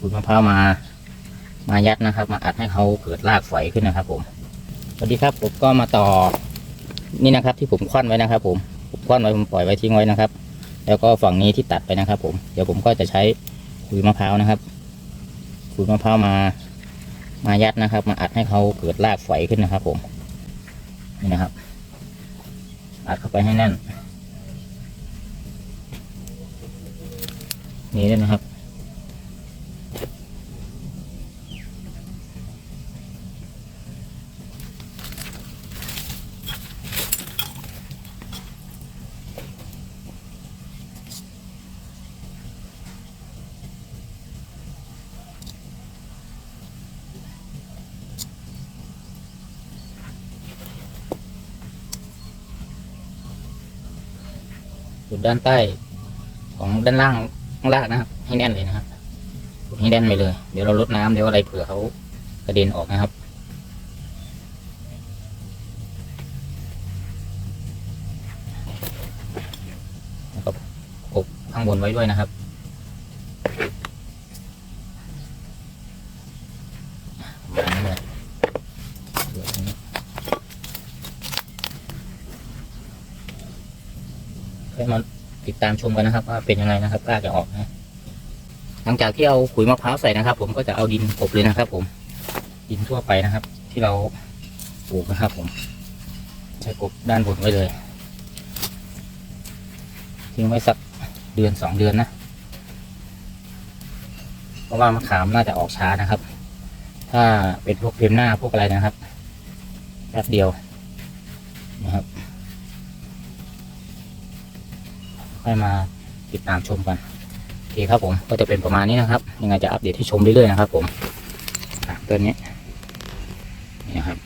ขูดมะพร้าวมา มายัดนะครับ มาอัดให้เขาเกิดรากฝอยขึ้นนะครับ ผมสวัสดีครับผมก็มาต่อนี่นะครับ ที่ผมคว้านไว้นะครับ ผมผมคว้านไว้ผมปล่อยไว้ทิ้งไว้นะครับ แล้วก็ฝั่งนี้ที่ตัดไปนะครับ ผมเดี๋ยวผมก็จะใช้ขุยมะพร้าวนะครับขุยมะพร้าวมามายัดนะครับ มาอัดให้เขาเกิดรากฝอยขึ้นนะครับ ผมนี่นะครับอัดเข้าไปให้แน่นนี่ด้วยนะครับ จุดด้านใต้ของด้านล่างข้างล่างนะครับ ให้แน่นเลยนะครับกดให้แน่นไปเลย เดี๋ยวเราลดน้ำเดี๋ยวอะไรเผื่อเขากระเด็นออกนะครับแล้วก็อบข้างบนไว้ด้วยนะครับประมาณนี้เลยเดี๋ยวตรงนี้ ค่อยมาติดตามชมกันนะครับ ว่าเป็นยังไงนะครับกล้าจะออกนะหลังจากที่เอาขุยมะพร้าวใส่นะครับ ผมก็จะเอาดินกบเลยนะครับ ผม ดินทั่วไปนะครับ ที่เราปลูกนะครับ ผมใช้กบด้านบนไว้เลยทิ้งไว้สักเดือนสองเดือนนะเพราะว่ามะขามน่าจะออกช้านะครับ ถ้าเป็นพวกเพมหน้าพวกอะไรนะครับแป๊บเดียวนะครับ ให้มาติดตามชมกันโอเคครับผมก็จะเป็นประมาณนี้นะครับ ยังไงจะอัปเดตให้ชมเรื่อยๆนะครับผมตัวนี้นี่นะครับ